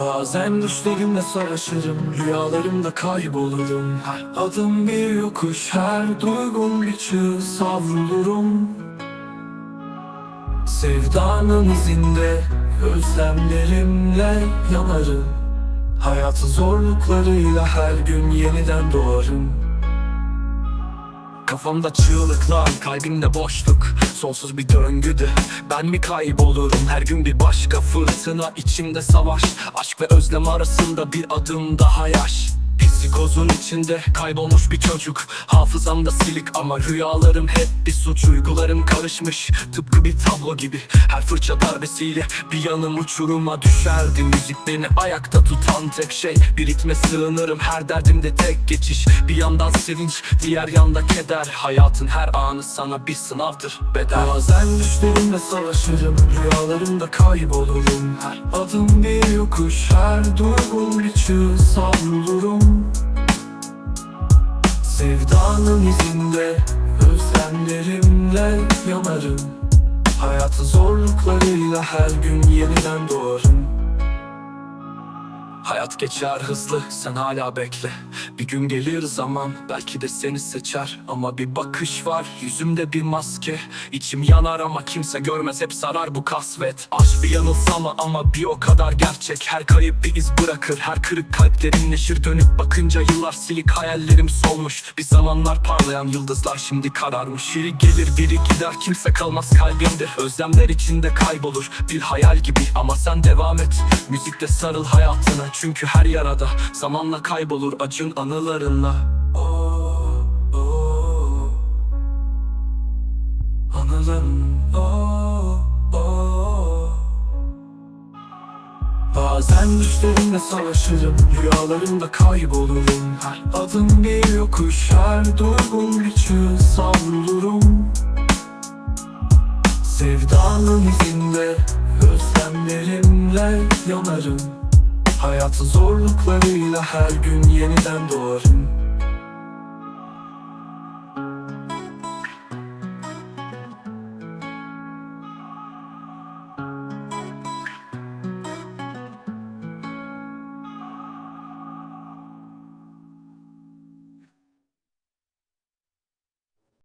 Bazen düşlerimle savaşırım Rüyalarımda kaybolurum. Adım bir yokuş Her duygum bir çığ savrulurum. Sevdanın izinde Özlemlerimle yanarım. Hayatın zorluklarıyla her gün yeniden doğarım Kafamda çığlıklar, kalbimde boşluk. Sonsuz bir döngüdü. Ben mi kaybolurum? Her gün bir başka fırtına içimde savaş. Aşk ve özlem arasında bir adım daha yaş Psikozun içinde kaybolmuş bir çocuk. Hafızamda silik ama rüyalarım hep bir suç. Uygularım karışmış tıpkı bir tablo gibi. Her fırça darbesiyle bir yanım uçuruma düşerdi. Müzik beni ayakta tutan tek şey Bir ritme sığınırım. Her derdimde tek geçiş Bir yandan sevinç diğer yanda keder. Hayatın her anı sana bir sınavdır bedel. Bazen düşlerimle savaşırım Rüyalarımda kaybolurum. Her adım bir yokuş Her duygum bir çığ savrulurum Sevdanın izinde Özlemlerimle yanarım. Hayatın zorluklarıyla her gün yeniden doğarım Hayat geçer hızlı sen hala bekle. Bir gün gelir zaman belki de seni seçer. Ama bir bakış var yüzümde bir maske. İçim yanar ama kimse görmez hep sarar bu kasvet. Aşk bir yanılsama ama bir o kadar gerçek. Her kayıp bir iz bırakır her kırık kalp derinleşir. Dönüp bakınca yıllar silik hayallerim solmuş. Bir zamanlar parlayan yıldızlar şimdi kararmış. Biri gelir biri gider kimse kalmaz kalbimde. Özlemler içinde kaybolur bir hayal gibi. Ama sen devam et müzikte sarıl hayatına Çünkü her yarada zamanla kaybolur acın anılarınla Oh, oh. Anıların oh, oh. Bazen düşlerimle savaşırım Rüyalarımda kaybolurum Her adım bir yokuş Her duygum bir çığ savrulurum Sevdanın izinde Özlemlerimle yanarım Hayatın zorluklarıyla her gün yeniden doğarım